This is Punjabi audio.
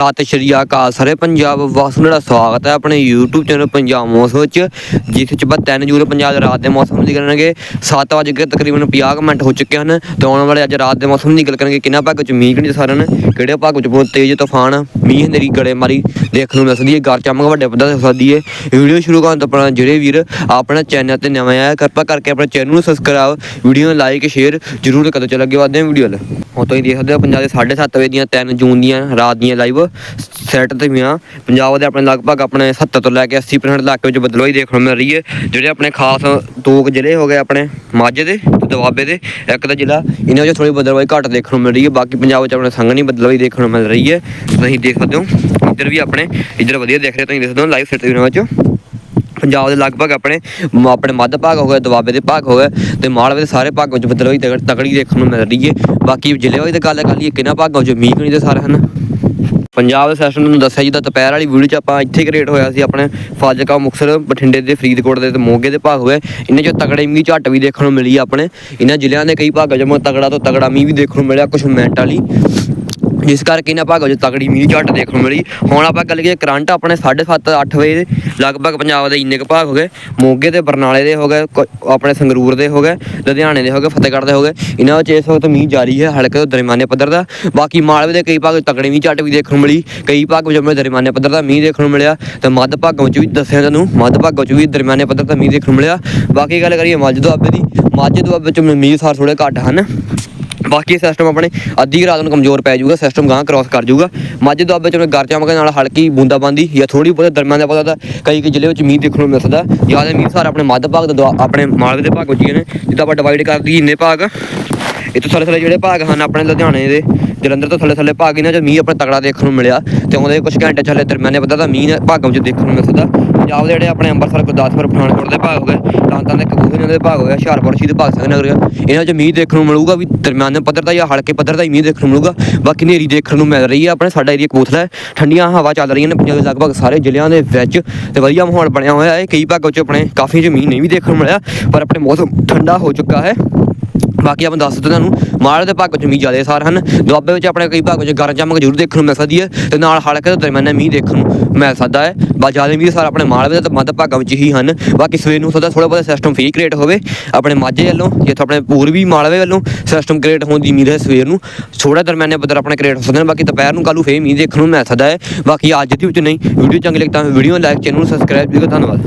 ਸਤਿ ਸ਼੍ਰੀ ਅਕਾਲ ਸਾਰੇ ਪੰਜਾਬ ਵਾਸੀਆਂ ਦਾ ਸਵਾਗਤ ਹੈ ਆਪਣੇ YouTube ਚੈਨਲ ਪੰਜਾਬ ਮੌਸਮ ਵਿੱਚ ਜਿਸ ਵਿੱਚ ਆਪਾਂ 3 ਜੂਨ ਪੰਜਾਬ ਦੇ ਰਾਤ ਦੇ ਮੌਸਮ ਦੀ ਗੱਲ ਕਰਨਗੇ 7 ਵਜੇ ਕੇ ਤਕਰੀਬਨ 50 ਕੁ ਮਿੰਟ ਹੋ ਚੁੱਕੇ ਹਨ। ਤੇ ਆਉਣ ਵਾਲੇ ਅੱਜ ਰਾਤ ਦੇ ਮੌਸਮ ਦੀ ਗੱਲ ਕਰਾਂਗੇ, ਕਿੰਨਾ ਭਾਗ ਵਿੱਚ ਮੀਂਹ ਕਿੰਨੇ ਸਾਰਨ ਕਿਹੜੇ ਭਾਗ ਵਿੱਚ ਬਹੁਤ ਤੇਜ਼ ਤੂਫਾਨ, ਮੀਂਹ ਹਨੇਰੀ ਗੜੇ ਮਾਰੀ ਦੇਖਣ ਨੂੰ ਮਿਲ ਸਕਦੀ ਹੈ। ਗਰ ਚਮਕ ਵੱਡੇ ਪੱਧਰ ਤੇ ਸਕਦੀ ਹੈ। ਵੀਡੀਓ ਸ਼ੁਰੂ ਕਰਨ ਤੋਂ ਪਹਿਲਾਂ ਜਿਹੜੇ ਵੀਰ ਆਪਣੇ ਚੈਨਲ ਤੇ ਨਵੇਂ ਆਇਆ ਕਿਰਪਾ ਕਰਕੇ ਆਪਣੇ ਚੈਨਲ ਨੂੰ ਸਬਸਕ੍ਰਾਈਬ ਵੀਡੀਓ ਨੂੰ ਲਾਈਕ ਸ਼ੇਅਰ ਜਰੂਰ ਕਰੋ ਚਲੋ ਅੱਗੇ ਵਧਦੇ ਹਾਂ ਵੀਡੀਓ ਵੱਲ। ਹੁਣ ਤੁਸੀਂ ਦੇਖ ਸਕਦੇ ਹੋ ਪੰਜਾਬ ਦੇ 7:30 ਵਜੇ ਦੀਆਂ 3 ਜੂਨ ਦੀਆਂ ਰਾਤ ਦੀਆਂ ਲਾਈਵ ਸੈੱਟ ਤੇ ਵੀਆਂ ਪੰਜਾਬ ਦੇ ਆਪਣੇ ਲਗਭਗ ਆਪਣੇ 70 ਤੋਂ ਲੈ ਕੇ 80% ਇਲਾਕੇ ਵਿੱਚ ਬਦਲਾਈ ਦੇਖਣ ਨੂੰ ਮਿਲ ਰਹੀ ਹੈ। ਜਿਹੜੇ ਆਪਣੇ ਖਾਸ ਦੋ ਕੁ ਜ਼ਿਲ੍ਹੇ ਹੋ ਗਏ ਆਪਣੇ ਮਾਝੇ ਦੇ ਤੇ ਦੁਆਬੇ ਦੇ, ਇੱਕ ਤਾਂ ਜ਼ਿਲ੍ਹਾ ਇਹਨਾਂ ਵਿੱਚ ਥੋੜੀ ਬਦਲਵਾਈ ਘੱਟ ਦੇਖਣ ਨੂੰ ਮਿਲ ਰਹੀ ਹੈ, ਬਾਕੀ ਪੰਜਾਬ ਵਿੱਚ ਆਪਣੇ ਸੰਘਣੀ ਬਦਲਵਾਈ ਦੇਖਣ ਨੂੰ ਮਿਲ ਰਹੀ ਹੈ। ਤੁਸੀਂ ਦੇਖ ਸਕਦੇ ਹੋ, ਇੱਧਰ ਵੀ ਆਪਣੇ, ਇੱਧਰ ਵਧੀਆ ਦੇਖ ਰਹੇ ਤੁਸੀਂ ਦੇਖ ਸਕਦੇ ਹੋ ਲਾਈਵ ਸੈੱਟ ਵੀਆਂ ਵਿੱਚ। ਪੰਜਾਬ ਦੇ ਲਗਭਗ ਆਪਣੇ ਆਪਣੇ ਮੱਧ ਭਾਗ ਹੋ ਗਏ, ਦੁਆਬੇ ਦੇ ਭਾਗ ਹੋ ਗਿਆ ਤੇ ਮਾਲਵੇ ਦੇ ਸਾਰੇ ਭਾਗਾਂ ਵਿੱਚ ਬਦਲਾਈ ਤਗੜ- ਤਕੜੀ ਦੇਖਣ ਨੂੰ ਮਿਲ ਰਹੀ ਹੈ ਬਾਕੀ ਜ਼ਿਲ੍ਹੇ ਵਾਲੀ ਤਾਂ ਗੱਲ ਕਰ ਲਈਏ ਕਿਹਨਾਂ ਭਾਗਾਂ ਵਿੱਚ ਮੀਂਹ ਨਹੀਂ ਦੇ ਸਾਰੇ ਹਨ? ਪੰਜਾਬ ਦੇ ਸੈਸ਼ਨ ਨੂੰ ਦੱਸਿਆ ਜਿੱਦਾਂ ਦੁਪਹਿਰ ਵਾਲੀ ਵੀਡੀਓ ਚ ਆਪਾਂ ਇੱਥੇ ਕ੍ਰੀਏਟ ਹੋਇਆ ਸੀ, ਆਪਣੇ ਫਾਜ਼ਿਲਕਾ, ਮੁਕਤਸਰ, ਬਠਿੰਡੇ ਦੇ, ਫਰੀਦਕੋਟ ਦੇ ਤੇ ਮੋਗੇ ਦੇ ਭਾਗ ਹੋਏ। ਇਹਨਾਂ ਚੋਂ ਤਗੜੇ ਮੀਂਹ ਝੱਟ ਵੀ ਦੇਖਣ ਨੂੰ ਮਿਲੀ ਆਪਣੇ। ਇਹਨਾਂ ਜ਼ਿਲ੍ਹਿਆਂ ਦੇ ਕਈ ਭਾਗਾਂ 'ਚ ਮ- ਤਗੜਾ ਤੋਂ ਤਗੜਾ ਮੀਂਹ ਵੀ ਦੇਖਣ ਨੂੰ ਮਿਲਿਆ ਕੁਝ ਮਿੰਟ ਵਾਲੀ। ਜਿਸ ਕਰਕੇ ਇਹਨਾਂ ਭਾਗਾਂ 'ਚ ਤਕੜੀ ਮੀਂਹ ਝੱਟ ਦੇਖਣ ਨੂੰ ਮਿਲੀ। ਹੁਣ ਆਪਾਂ ਗੱਲ ਕਰੀਏ ਕਰੰਟ, ਆਪਣੇ 7:30 8 ਵਜੇ ਲਗਭਗ ਪੰਜਾਬ ਦੇ ਇੰਨੇ ਕੁ ਭਾਗ ਹੋ ਗਏ। ਮੋਗੇ ਤੇ ਬਰਨਾਲੇ ਦੇ ਹੋ ਗਏ, ਕੁ- ਆਪਣੇ ਸੰਗਰੂਰ ਦੇ ਹੋ ਗਏ, ਲੁਧਿਆਣੇ ਦੇ ਹੋ ਗਏ, ਫਤਿਹਗੜ੍ਹ ਦੇ ਹੋ ਗਏ। ਇਹਨਾਂ ਵਿੱਚ ਇਸ ਵਕਤ ਮੀਂਹ ਜਾਰੀ ਹੈ ਹਲਕੇ ਤੋਂ ਦਰਮਿਆਨੇ ਪੱਧਰ ਦਾ। ਬਾਕੀ ਮਾਲਵੇ ਦੇ ਕਈ ਭਾਗ ਤਕੜੀ ਮੀਂਹ ਝੱਟ ਵੀ ਦੇਖਣ ਨੂੰ ਮਿਲੀ। ਕਈ ਭਾਗ ਵਿੱਚ ਆਪਣੇ ਦਰਮਿਆਨੇ ਪੱਧਰ ਦਾ ਮੀਂਹ ਦੇਖਣ ਨੂੰ ਮਿਲਿਆ। ਤੇ ਮੱਧ ਭਾਗਾਂ ਵਿੱਚ ਵੀ ਦੱਸਿਆ ਤੁਹਾਨੂੰ, ਮੱਧ ਭਾਗਾਂ 'ਚ ਵੀ ਦਰਮਿਆਨੇ ਪੱਧਰ ਦਾ ਮੀਂਹ ਦੇਖਣ ਨੂੰ ਮਿਲਿਆ। ਬਾਕੀ ਗੱਲ ਕਰੀਏ ਮੱਝ ਦੁਆਬੇ ਦੀ। ਮੱਝ ਦੁਆਬੇ 'ਚ ਮੀਂਹ ਸਾਰ ਥੋੜੇ ਘੱਟ ਹਨ। ਬਾਕੀ ਸਿਸਟਮ ਆਪਣੇ ਅੱਧੀ ਰਾਤ ਨੂੰ ਕਮਜ਼ੋਰ ਪੈ ਜਾਊਗਾ ਸਿਸਟਮ ਗਾਂ ਕ੍ਰਾਸ ਕਰ ਜਾਊਗਾ। ਮੱਝ ਦੁਆਬੇ ਚ ਆਪਣੇ ਗਰ ਚਮਕ ਨਾਲ ਹਲਕੀ ਬੂੰਦਾਬਾਂਦੀ ਜਾਂ ਥੋੜੀ ਬਹੁਤ ਦਰਮਿਆਨ ਦਾ ਪਤਾ ਤਾਂ ਕਈ ਕਈ ਜ਼ਿਲ੍ਹੇ ਵਿੱਚ ਮੀਂਹ ਦੇਖਣ ਨੂੰ ਮਿਲ ਸਕਦਾ ਜ਼ਿਆਦਾ ਮੀਂਹ ਸਾਰਾ ਆਪਣੇ ਮੱਧ ਭਾਗ ਦਾ ਦੁਆ- ਆਪਣੇ ਮਾਲਵੇ ਦੇ ਭਾਗ ਵਿੱਚ ਹੀ ਨੇ, ਜਿੱਦਾਂ ਆਪਾਂ ਡਿਵਾਈਡ ਕਰ ਦਈਏ ਇੰਨੇ ਭਾਗ। ਇਹ ਥੱਲੇ ਥੱਲੇ ਜਿਹੜੇ ਭਾਗ ਹਨ ਆਪਣੇ ਲੁਧਿਆਣੇ ਦੇ, ਜਲੰਧਰ ਤੋਂ ਥੱਲੇ ਥੱਲੇ ਭਾਗ ਇਹਨਾਂ ਚ ਮੀਂਹ ਆਪਣਾ ਤਗੜਾ ਦੇਖਣ ਨੂੰ ਮਿਲਿਆ ਤੇ ਆਉਂਦੇ ਕੁਝ ਘੰਟੇ ਚੱਲੇ ਦਰਮਿਆਨੇ ਪਤਾ ਤਾਂ ਮੀਂਹ ਭਾਗਾਂ ਵਿੱਚ ਦੇਖਣ ਨੂੰ ਮਿਲ ਸਕਦਾ ਪੰਜਾਬ ਦੇ ਜਿਹੜੇ ਆਪਣੇ ਅੰਮ੍ਰਿਤਸਰ ਗੁਰਦਾਸਪੁਰ, ਪਠਾਨਕੋਟ ਦੇ ਭਾਗ ਹੋ ਗਏ ਤਾਂਤਾਂ ਦੇ ਕਬੂਤਰਾਂ ਦੇ ਭਾਗ ਹੋ ਗਏ, ਹੁਸ਼ਿਆਰਪੁਰ, ਸ਼ਹੀਦ ਭਗਤ ਸਿੰਘ ਨਗਰ। ਇਹਨਾਂ ਚ ਮੀਂਹ ਦੇਖਣ ਨੂੰ ਮਿਲੂਗਾ ਵੀ ਦਰਮਿਆਨੇ ਪੱਧਰ ਦਾ ਜਾਂ ਹਲਕੇ ਪੱਧਰ ਦਾ ਹੀ ਮੀਂਹ ਦੇਖਣ ਨੂੰ ਮਿਲੂਗਾ। ਬਾਕੀ ਹਨੇਰੀ ਦੇਖਣ ਨੂੰ ਮਿਲ ਰਹੀ ਹੈ ਆਪਣੇ ਸਾਡਾ ਏਰੀਆ ਕਬੂਤਲਾ ਹੈ। ਠੰਡੀਆਂ ਹਵਾ ਚੱਲ ਰਹੀਆਂ ਨੇ, ਪੰਜਾਬ ਦੇ ਲਗਭਗ ਸਾਰੇ ਜ਼ਿਲ੍ਹਿਆਂ ਦੇ ਵਿੱਚ। ਤੇ ਵਧੀਆ ਮਾਹੌਲ ਬਣਿਆ ਹੋਇਆ ਹੈ। ਕਈ ਭਾਗਾਂ 'ਚ ਆਪਣੇ ਕਾਫੀ ਜ਼ਮੀਨ ਨਹੀਂ ਵੀ ਦੇਖਣ ਨੂੰ ਮਿਲਿਆ, ਪਰ ਆਪਣੇ ਮੌਸਮ ਠੰਡਾ ਹੋ ਚੁੱਕਾ ਹੈ। ਬਾਕੀ ਆਪਾਂ ਦੱਸ ਦਿੱਤਾ ਤੁਹਾਨੂੰ ਮਾਲ ਦੇ ਭਾਗ 'ਚ ਮੀਂਹ ਜ਼ਿਆਦਾ ਸਾਰ ਹਨ। ਦੁਆਬੇ ਵਿੱਚ ਆਪਣੇ ਕਈ ਭਾਗ 'ਚ ਗਰਮ ਚਮਕ ਜ਼ਰੂਰ ਦੇਖਣ ਨੂੰ ਮਿਲ ਸਕਦੀ ਹੈ ਤੇ ਨਾਲ ਹਲਕੇ ਤੋਂ ਦਰਮਿਆਨੇ ਮੀਂਹ ਦੇਖਣ ਨੂੰ ਮਿਲ ਸਕਦਾ ਹੈ। ਬਾ ਜ਼ਿਆਦਾ ਮੀਂਹ ਸਾਰ ਆਪਣੇ ਮਾਲਵੇ ਦੇ ਤੇ ਮੱਧ ਭਾਗਾਂ ਵਿੱਚ ਹੀ ਹਨ। ਬਾਕੀ ਸਵੇਰ ਨੂੰ ਸਦਾ ਥੋੜਾ ਬਹੁਤਾ ਸਿਸਟਮ ਫ੍ਰੀ ਕ੍ਰੀਏਟ ਹੋਵੇ, ਆਪਣੇ ਮਾਝੇ ਵੱਲੋਂ, ਜਿੱਥੋਂ ਆਪਣੇ ਪੂਰਬੀ ਮਾਲਵੇ ਵੱਲੋਂ ਸਿਸਟਮ ਕ੍ਰੀਏਟ ਹੋਣ ਦੀ ਉਮੀਦ ਹੈ ਸਵੇਰ ਨੂੰ। ਥੋੜਾ ਦਰਮਿਆਨੇ ਬੱਦਲ ਆਪਣੇ ਕ੍ਰੀਏਟ ਹੋ ਸਕਦੇ ਨੇ, ਬਾਕੀ ਦੁਪਹਿਰ ਨੂੰ ਕੱਲ੍ਹ ਨੂੰ ਫੇਰ ਮੀਂਹ ਦੇਖਣ ਨੂੰ ਮਿਲ ਸਕਦਾ ਹੈ। ਬਾਕੀ ਅੱਜ ਦੀ ਵਿੱਚ ਨਹੀਂ ਵੀਡੀਓ ਚੰਗੀ ਲੱਗੀ ਤਾਂ ਵੀਡੀਓ ਲਾਈਕ ਚੈਨਲ ਨੂੰ ਸਬਸਕ੍ਰਾਈਬ ਵੀ ਕਰੋ ਧੰਨਵਾਦ।